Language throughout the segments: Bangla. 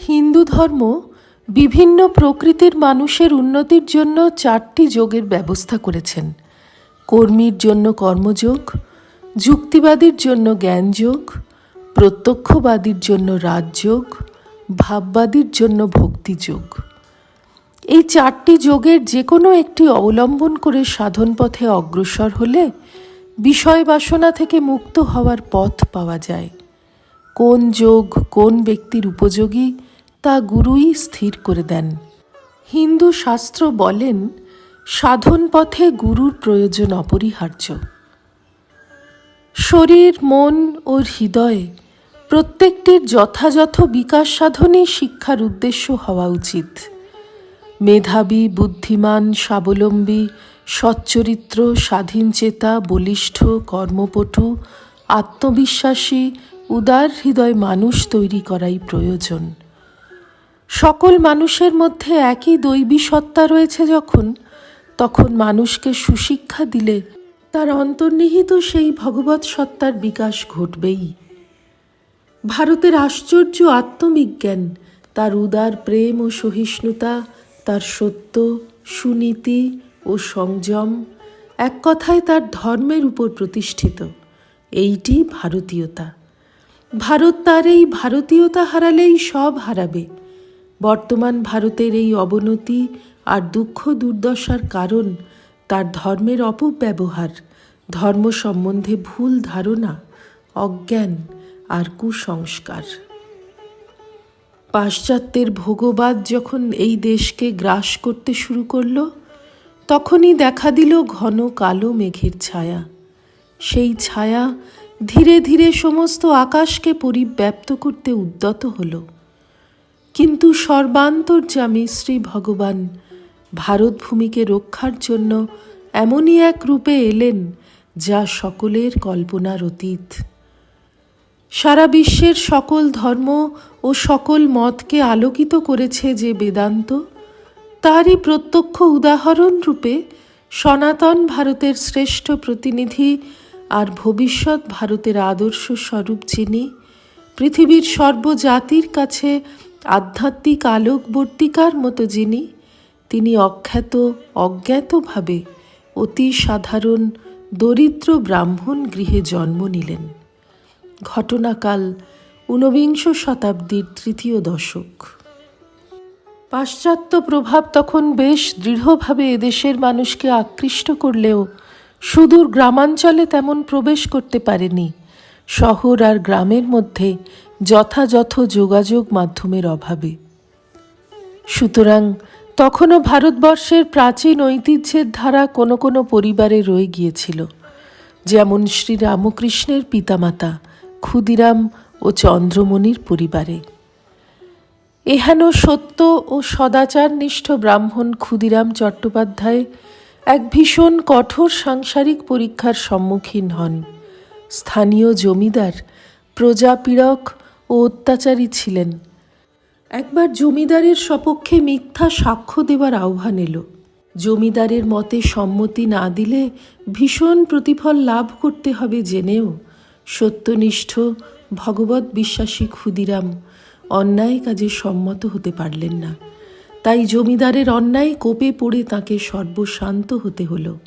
হিন্দু ধর্ম বিভিন্ন প্রকৃতির মানুষের উন্নতির জন্য চারটি যোগের ব্যবস্থা করেছেন। কর্মীর জন্য কর্মযোগ, যুক্তিবাদীর জন্য জ্ঞানযোগ, প্রত্যক্ষবাদীর জন্য রাজযোগ, ভাববাদীর জন্য ভক্তিযোগ। এই চারটি যোগের যে কোনো একটি অবলম্বন করে সাধন পথে অগ্রসর হলে বিষয় বাসনা থেকে মুক্ত হওয়ার পথ পাওয়া যায়। কোন যোগ কোন ব্যক্তির উপযোগী তা গুরুই স্থির করে দেন। হিন্দু শাস্ত্র বলেন, সাধন পথে গুরুর প্রয়োজন অপরিহার্য। শরীর, মন ও হৃদয়ে প্রত্যেকটির যথাযথ বিকাশ সাধনই শিক্ষার উদ্দেশ্য হওয়া উচিত। মেধাবী, বুদ্ধিমান, স্বাবলম্বী, সচ্চরিত্র স্বাধীনচেতা বলিষ্ঠ, কর্মপটু, আত্মবিশ্বাসী, উদার হৃদয় মানুষ তৈরি করাই প্রয়োজন। সকল মানুষের মধ্যে একই দৈবী সত্তা রয়েছে যখন, তখন মানুষকে সুশিক্ষা দিলে তার অন্তর্নিহিত সেই ভগবত সত্তার বিকাশ ঘটবেই। ভারতের আশ্চর্য আত্মবিজ্ঞান, তার উদার প্রেম ও সহিষ্ণুতা, তার সত্য, সুনীতি ও সংযম এক কথায় তার ধর্মের উপর প্রতিষ্ঠিত। এইটি ভারতীয়তা। ভারত তার এই ভারতীয়তা হারালেই সব হারাবে। বর্তমান ভারতের এই অবনতি আর দুঃখ দুর্দশার কারণ তার ধর্মের অপব্যবহার, ধর্ম সম্বন্ধে ভুল ধারণা, অজ্ঞান আর কুসংস্কার। পাশ্চাত্যের ভোগবাদ যখন এই দেশকে গ্রাস করতে শুরু করল, তখনই দেখা দিল ঘন কালো মেঘের ছায়া। সেই ছায়া ধীরে ধীরে সমস্ত আকাশকে পরিব্যাপ্ত করতে উদ্যত হল। কিন্তু সর্বান্তর্যামী শ্রী ভগবান ভারতভূমিকে রক্ষার জন্য এমনই এক রূপে এলেন যা সকলের কল্পনার অতীত। সারা বিশ্বের সকল ধর্ম ও সকল মতকে আলোকিত করেছে যে বেদান্ত, তারই প্রত্যক্ষ উদাহরণ রূপে সনাতন ভারতের শ্রেষ্ঠ প্রতিনিধি আর ভবিষ্যৎ ভারতের আদর্শ স্বরূপ যিনি পৃথিবীর সর্বজাতির কাছে আধ্যাত্মিক আলোকবর্তিকার মতো যিনি, তিনি অখ্যাত, অজ্ঞাতভাবে অতি সাধারণ দরিদ্র ব্রাহ্মণ গৃহে জন্ম নিলেন। ঘটনাকাল ঊনবিংশ শতাব্দীর তৃতীয় দশক। পাশ্চাত্য প্রভাব তখন বেশ দৃঢ়ভাবে এদেশের মানুষকে আকৃষ্ট করলেও সুদূর গ্রামাঞ্চলে তেমন প্রবেশ করতে পারেনি। শহর আর গ্রামের মধ্যে যথাযথ যোগাযোগ মাধ্যমের অভাবে। সুতরাং তখনও ভারতবর্ষের প্রাচীন ঐতিহ্যের ধারা কোনো কোনো পরিবারে রয়ে গিয়েছিল, যেমন শ্রী রামকৃষ্ণের পিতামাতা ক্ষুদিরাম ও চন্দ্রমণির পরিবারে। এহেন সত্য ও সদাচারনিষ্ঠ ব্রাহ্মণ ক্ষুদিরাম চট্টোপাধ্যায় এক ভীষণ কঠোর সাংসারিক পরীক্ষার সম্মুখীন হন। স্থানীয় জমিদার প্রজাপীড়ক ও অত্যাচারী ছিলেন। একবার জমিদারের সপক্ষে মিথ্যা সাক্ষ্য দেওয়ার আহ্বান এলো। জমিদারের মতে সম্মতি না দিলে ভীষণ প্রতিফল লাভ করতে হবে জেনেও সত্যনিষ্ঠ ভগবত বিশ্বাসী ক্ষুদিরাম অন্যায় কাজে সম্মত হতে পারলেন না। তাই জমিদারের অন্যায় কোপে পড়ে তাকে সর্বশান্ত হতে হলো।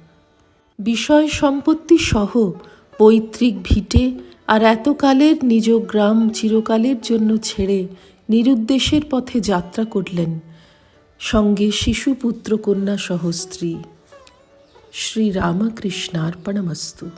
বিষয় সম্পত্তি সহ পৈতৃক ভিটে আর এতকালের নিজ গ্রাম চিরকালের জন্য ছেড়ে নিরুদ্দেশের পথে যাত্রা করলেন। সঙ্গে শিশু কন্যা সহ স্ত্রী। শ্রী রামকৃষ্ণার্পণমস্তু।